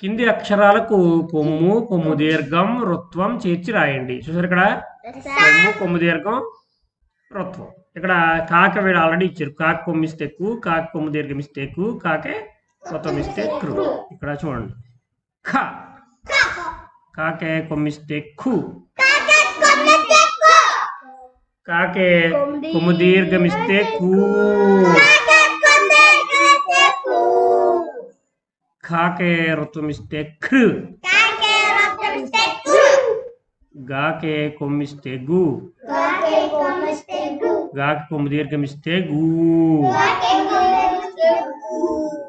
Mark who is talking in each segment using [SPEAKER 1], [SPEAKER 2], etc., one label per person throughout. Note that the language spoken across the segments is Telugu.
[SPEAKER 1] కింది అక్షరాలకు కొమ్ము కొమ్ము దీర్ఘం రుత్వం చేర్చి రాయండి. చూసారు ఇక్కడ? కొమ్ము కొమ్ము దీర్ఘం రుత్వం. ఇక్కడ కాక వీడు ఆల్రెడీ ఇచ్చారు. కాక కొమ్ము ఇస్తే కు కాక కొమ్ము దీర్ఘం ఇస్తే కు కాకే రుత్వం ఇస్తే క్రు ఇక్కడ చూడండి. ఖ కాకే కొమ్మిస్తే కు కాకే కొమ్ము దీర్ఘం ఇస్తే కూ ఖాకే రుత్వం ఇస్తే ఖృ గాకే కొమ్మిస్తే గు గాకి కొమ్ము దీర్ఘం ఇస్తే గు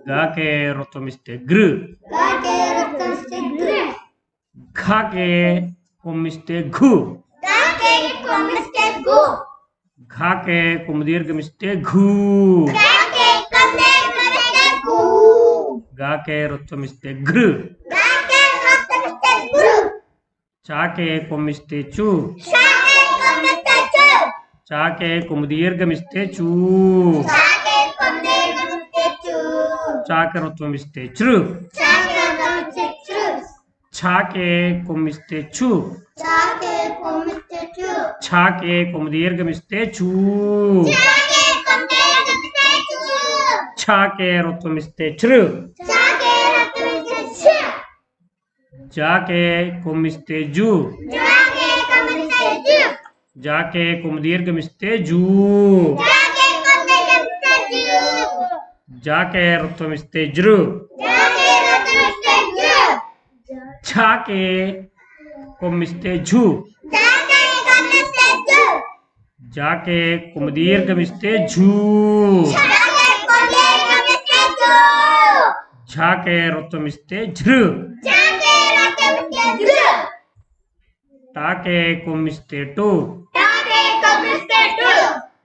[SPEAKER 1] గాకే రుత్వం ఇస్తే గృ ఘాకే కొమ్మిస్తే ఘు ఘాకే కొమ్ము దీర్ఘం ఇస్తే ఘూ గాకే రుత్వం ఇస్తే గృ చాకే కొమ్మిస్తే చూ. చాకే కొమ్ము దీర్ఘం ఇస్తే చూ. చాకే రుత్వం ఇస్తే చృ. ఛాకే కొమ్మిస్తే చు. ఛాకే కొమ్ము దీర్ఘం ఇస్తే చూ. ఛాకే రుత్వం ఇస్తే చృ జాకే కొమ్మిస్తే జూ జాకే కొమ్ము దీర్ఘం ఇస్తే జూ జాకే రుత్వం ఇస్తే జృ ఛాకే కొమ్మిస్తే ఝు జాకే కొమ్ము దీర్ఘం ఇస్తే ఝూ ఝాకే రుత్వం ఇస్తే ఝృ టాకే కొమ్మిస్తే టు.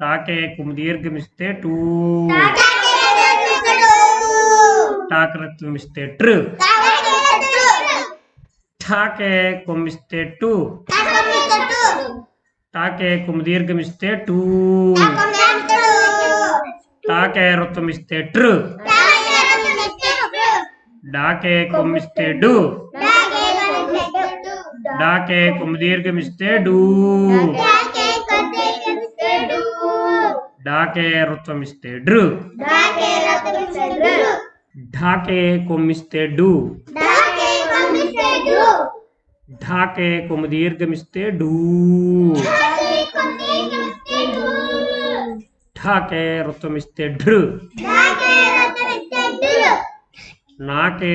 [SPEAKER 1] టాకే కొమ్ము దీర్ఘం ఇస్తే టూ. టాకరత్వం ఇస్తే ట్రు. ఠాకే కొమ్మిస్తే టు. టాకే కొమ్ము దీర్ఘం ఇస్తే టూ. టాకే రుత్వం ఇస్తే ట్రు డాకే కొమ్మిస్తే డు. డాకే కొమ్ము దీర్ఘం ఇస్తే డూ డాకే రుత్వం ఇస్తే డ్రు ఢాకే కొమ్మిస్తే డు ఢాకే కొమ్ము దీర్ఘం ఇస్తే డూ ఠాకే రుత్వం ఇస్తే ఢృ నాకే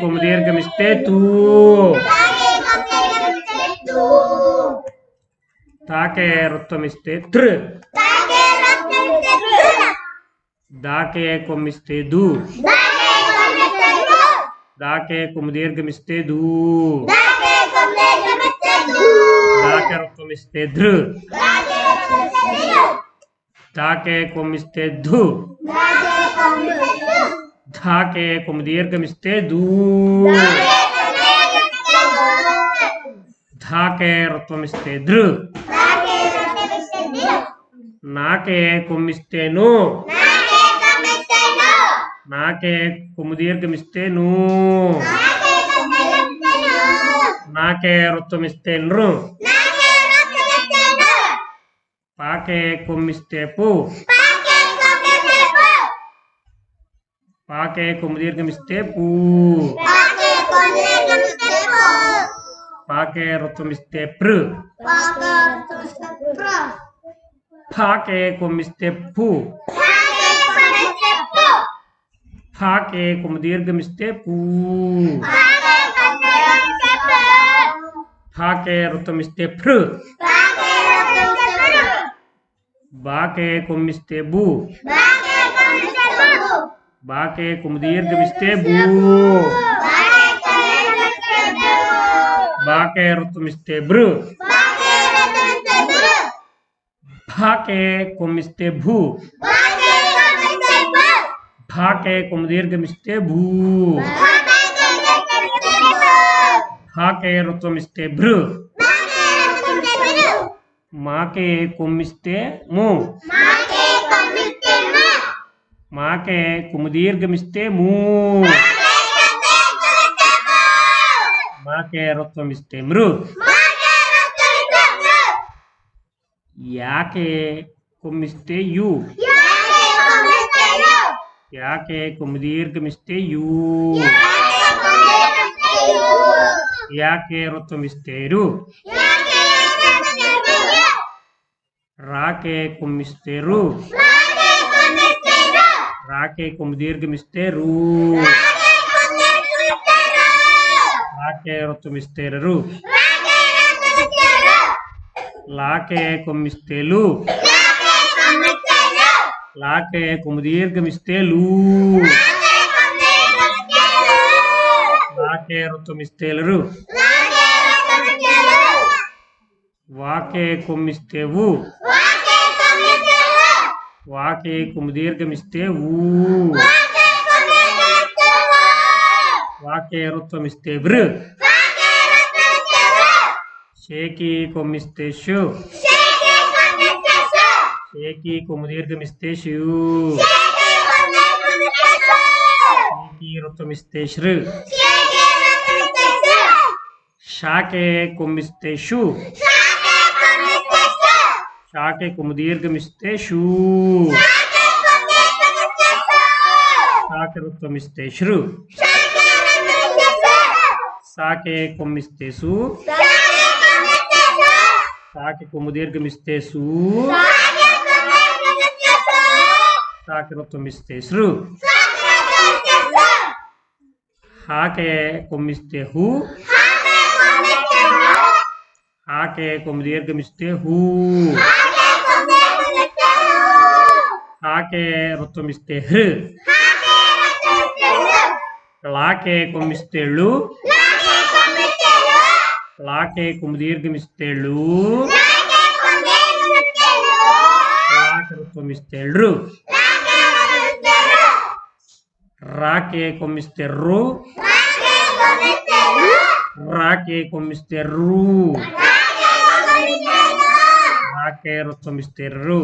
[SPEAKER 1] కొమ్ము దీర్ఘం ఇస్తే తూ తాకే రుత్వం ఇస్తే తృ దాకే కొమ్మిస్తే దు దాకే కొమ్ము దీర్ఘం ఇస్తే దూ దాకే రుత్వం ఇస్తే ధృ తాకే కొమ్మిస్తే ధు. ధాకే కొమ్ము దీర్ఘం దూ ధాకే రుత్వం ఇస్తే ధృ. నాకే కొమ్మిస్తేను నాకే కొమ్ము దీర్ఘం ఇస్తే నాకే రుత్వం ఇస్తే నృ. పాకే కొమ్మిస్తే పు పాకే కొమ్ము దీర్ఘం ఇస్తే పూ పాకే రుత్వం ఇస్తే పృ ఫాకే కొమ్మిస్తే పు ఫాకే కొమ్ము దీర్ఘం ఇస్తే పూ ఫాకే రుత్వం ఇస్తే ఫృ బాకే కొమ్మిస్తే బు బాకే కొమ్ము దీర్ఘం ఇస్తే బూ బాకే వృత్తం ఇస్తే బృ భాకే కొమ్మిస్తే భూ భాకే కొమ్ము దీర్ఘం ఇస్తే భూ భాకే వృత్తం ఇస్తే భృ మాకే కొమ్మిస్తే ము. మాకే కొమ్ము దీర్ఘం ఇస్తే మూ. మాకే వృత్తం ఇస్తే మృ. యాకే కొమ్మిస్తే యు. యాకే కొమ్ము దీర్ఘం ఇస్తే యు. యాకే వృత్తం ఇస్తే రు. రాకే కొమ్మిస్తే రు రాకే కొమ్ము దీర్ఘం ఇస్తే రు రాకే వృత్తం ఇస్తే రు లాకే కొమ్మిస్తే లు లాకే కొమ్ము దీర్ఘం ఇస్తే లూ లాకే వృత్తం ఇస్తే రు వాకే కొమ్మిస్తే వు వాకే కొమ్ము దీర్ఘం ఇస్తే ఊ వాకే వృత్తం ఇస్తే వృ షేకి కొమ్మిస్తే షు షేకి కొమ్ము దీర్ఘం ఇస్తే షూ షేకి ఇస్తే శృ షాకే కొమ్మిస్తే షు శాఖకు దీర్ఘమిస్తే షూ. షాకే వృత్తం ఇస్తే శృ సాకే కొమ్మిస్తే సు. సాకి కొమ్ము దీర్ఘమిస్తే సు. సాకి ఇస్తే శ్రు. హాకే కొమ్మిస్తే హు. హాకే కొమ్ము దీర్ఘమిస్తే హూ. హాకే వృత్తం ఇస్తే హృ లాకే కొమ్మిస్తే ళు లాకే కొమ్ము దీర్ఘం ఇస్తే ళు లాకే వృత్తం ఇస్తే రాకే కొమ్మిస్తే రు రాకే కొమ్మిస్తే రు రాకే వృత్తం ఇస్తే రు